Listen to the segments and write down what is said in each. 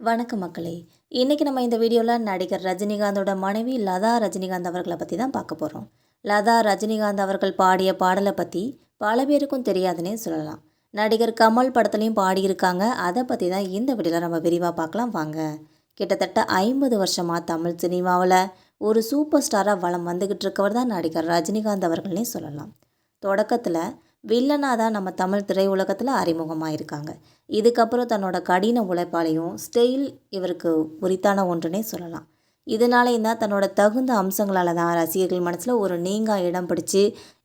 வணக்கம் மக்களே. இன்றைக்கி நம்ம இந்த வீடியோவில் நடிகர் ரஜினிகாந்தோட மனைவி லதா ரஜினிகாந்த் அவர்களை பற்றி தான் பார்க்க போகிறோம் லதா ரஜினிகாந்த் அவர்கள் பாடிய பாடலை பற்றி பல பேருக்கும் தெரியாதுன்னே சொல்லலாம். நடிகர் கமல் படத்துலையும் பாடியிருக்காங்க. அதை பற்றி தான் இந்த வீடியோவில் நம்ம விரிவாக பார்க்கலாம். வாங்க. கிட்டத்தட்ட ஐம்பது வருஷமாக தமிழ் சினிமாவில் ஒரு சூப்பர் ஸ்டாராக வளம் வந்துக்கிட்டு இருக்கவர் தான் நடிகர் ரஜினிகாந்த் அவர்கள்னே சொல்லலாம். தொடக்கத்தில் வில்லனாக தான் நம்ம தமிழ் திரையுலகத்தில் அறிமுகமாக இருக்காங்க இதுக்கப்புறம் தன்னோட கடின உழைப்பாலையும் ஸ்டெயில் இவருக்கு உரித்தான ஒன்றுனே சொல்லலாம். இதனாலேயும் தான் தன்னோட தகுந்த அம்சங்களால் தான் ரசிகர்கள் மனசில் ஒரு நீங்கா இடம் பிடிச்சி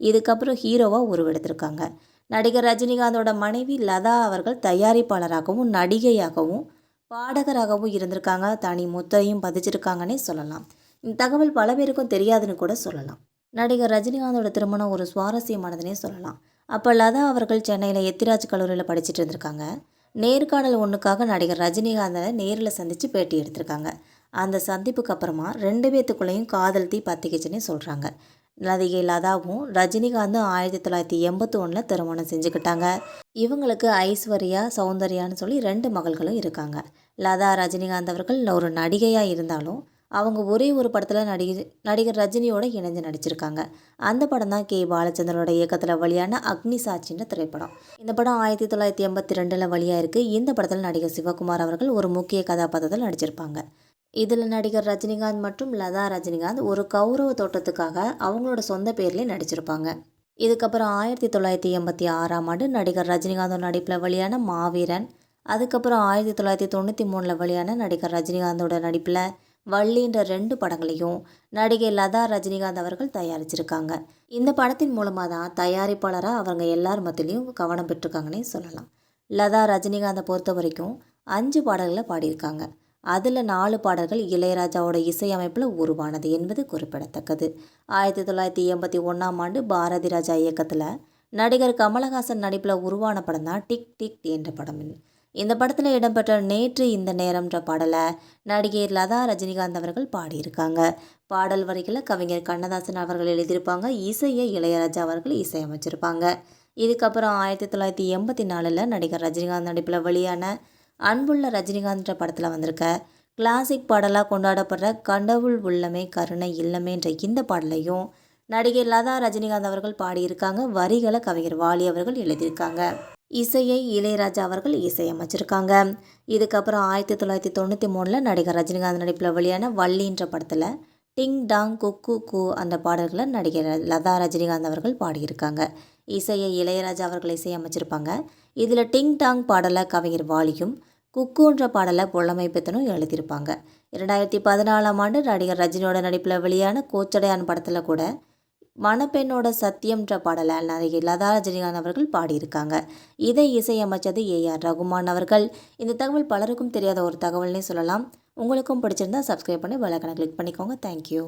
இதுக்கப்புறம் ஹீரோவாக உருவெடுத்திருக்காங்க. நடிகர் ரஜினிகாந்தோட மனைவி லதா அவர்கள் தயாரிப்பாளராகவும் நடிகையாகவும் பாடகராகவும் இருந்திருக்காங்க. தனி முத்தையும் பதிச்சிருக்காங்கன்னே சொல்லலாம். இந்த தகவல் பல பேருக்கும் தெரியாதுன்னு கூட சொல்லலாம். நடிகர் ரஜினிகாந்தோட திருமணம் ஒரு சுவாரஸ்யமானதுன்னே சொல்லலாம். அப்போ லதா அவர்கள் சென்னையில் எத்திராஜ் கல்லூரியில் படிச்சுட்டு இருந்திருக்காங்க. நேர்காணல் ஒன்றுக்காக நடிகர் ரஜினிகாந்தை நேரில் சந்தித்து பேட்டி எடுத்திருக்காங்க. அந்த சந்திப்புக்கு அப்புறமா ரெண்டு பேத்துக்குள்ளேயும் காதல் தீ பத்திக்கிச்சுன்னு சொல்கிறாங்க நடிகை லதாவும் ரஜினிகாந்தும் ஆயிரத்தி தொள்ளாயிரத்தி எண்பத்தி ஒன்றில் திருமணம் செஞ்சுக்கிட்டாங்க. இவங்களுக்கு ஐஸ்வர்யா சௌந்தர்யான்னு சொல்லி ரெண்டு மகள்களும் இருக்காங்க. லதா ரஜினிகாந்த் அவர்கள் ஒரு நடிகையாக இருந்தாலும் அவங்க ஒரே ஒரு படத்தில் நடிகர் நடிகர் ரஜினியோட இணைஞ்சு நடிச்சிருக்காங்க. அந்த படம் தான் கே. பாலச்சந்திரனோட இயக்கத்தில் வழியான அக்னி சாட்சின்ற திரைப்படம். இந்த படம் ஆயிரத்தி தொள்ளாயிரத்தி எண்பத்தி ரெண்டில் வழியாக இருக்குது இந்த படத்தில் நடிகர் சிவகுமார் அவர்கள் ஒரு முக்கிய கதாபாத்திரத்தில் நடிச்சிருப்பாங்க. இதில் நடிகர் ரஜினிகாந்த் மற்றும் லதா ரஜினிகாந்த் ஒரு கௌரவ தோட்டத்துக்காக அவங்களோட சொந்த பேர்லேயே நடிச்சிருப்பாங்க. இதுக்கப்புறம் ஆயிரத்தி தொள்ளாயிரத்தி எண்பத்தி ஆறாம் ஆண்டு நடிகர் ரஜினிகாந்தோட நடிப்பில் வழியான மாவீரன். அதுக்கப்புறம் ஆயிரத்தி தொள்ளாயிரத்தி தொண்ணூற்றி மூணில் வழியான நடிகர் ரஜினிகாந்தோட நடிப்பில் வள்ளின்ற ரெண்டு படங்களையும் நடிகை லதா ரஜினிகாந்த் அவர்கள் தயாரிச்சிருக்காங்க. இந்த படத்தின் மூலமாக தான் தயாரிப்பாளராக அவங்க எல்லார் மத்தியிலையும் கவனம் பெற்றிருக்காங்கன்னே சொல்லலாம். லதா ரஜினிகாந்தை பொறுத்த வரைக்கும் அஞ்சு பாடல்களை பாடியிருக்காங்க. அதில் நாலு பாடல்கள் இளையராஜாவோட இசையமைப்பில் உருவானது என்பது குறிப்பிடத்தக்கது. ஆயிரத்தி தொள்ளாயிரத்தி எண்பத்தி ஒன்றாம் ஆண்டு பாரதி ராஜா இயக்கத்தில் நடிகர் கமலஹாசன் நடிப்பில் உருவான படம் தான் டிக் டிக் என்ற படம். இந்த படத்தில் இடம்பெற்ற நேற்று இந்த நேரம்ன்ற பாடலை நடிகை லதா ரஜினிகாந்த் அவர்கள் பாடியிருக்காங்க. பாடல் வரிகளை கவிஞர் கண்ணதாசன் அவர்கள் எழுதியிருப்பாங்க இசையை இளையராஜா அவர்கள் இசையமைச்சிருப்பாங்க. இதுக்கப்புறம் ஆயிரத்தி தொள்ளாயிரத்தி எண்பத்தி நாலில் நடிகர் ரஜினிகாந்த் நடிப்பில் வெளியான அன்புள்ள ரஜினிகாந்த்ன்ற படத்தில் வந்திருக்க கிளாசிக் பாடலாக கொண்டாடப்படுற கடவுள் உள்ளமே கருணை இல்லமேன்ற இந்த பாடலையும் நடிகை லதா ரஜினிகாந்த் அவர்கள் பாடியிருக்காங்க. வரிகளை கவிஞர் வாலி அவர்கள் எழுதியிருக்காங்க. இசையை இளையராஜா அவர்கள் இசையமைச்சிருக்காங்க. இதுக்கப்புறம் ஆயிரத்தி தொள்ளாயிரத்தி தொண்ணூற்றி மூணில் நடிகர் ரஜினிகாந்த் நடிப்பில் வெளியான வள்ளின்ற படத்தில் டிங் டாங் குக்கு கு அந்த பாடல்களை நடிகர் லதா ரஜினிகாந்த் அவர்கள் பாடியிருக்காங்க. இசையை இளையராஜா அவர்கள் இசையமைச்சிருப்பாங்க. இதில் டிங் டாங் பாடலை கவிஞர் வாலியும் குக்குன்ற பாடலை புலமை பித்தனும் எழுதியிருப்பாங்க. இரண்டாயிரத்தி பதினாலாம் ஆண்டு நடிகர் ரஜினியோட நடிப்பில் வெளியான கோச்சடையான் படத்தில் கூட மணப்பெண்ணோட சத்தியம்ன்ற பாடலை நடிகை லதா ரஜினிகாந்த் அவர்கள் பாடியிருக்காங்க. இதை இசையமைச்சது ஏ ஆர் ரகுமான் அவர்கள். இந்த தகவல் பலருக்கும் தெரியாத ஒரு தகவல்னே சொல்லலாம். உங்களுக்கும் பிடிச்சிருந்தா சப்ஸ்கிரைப் பண்ணி விளக்கணை கிளிக் பண்ணிக்கோங்க. தேங்க்யூ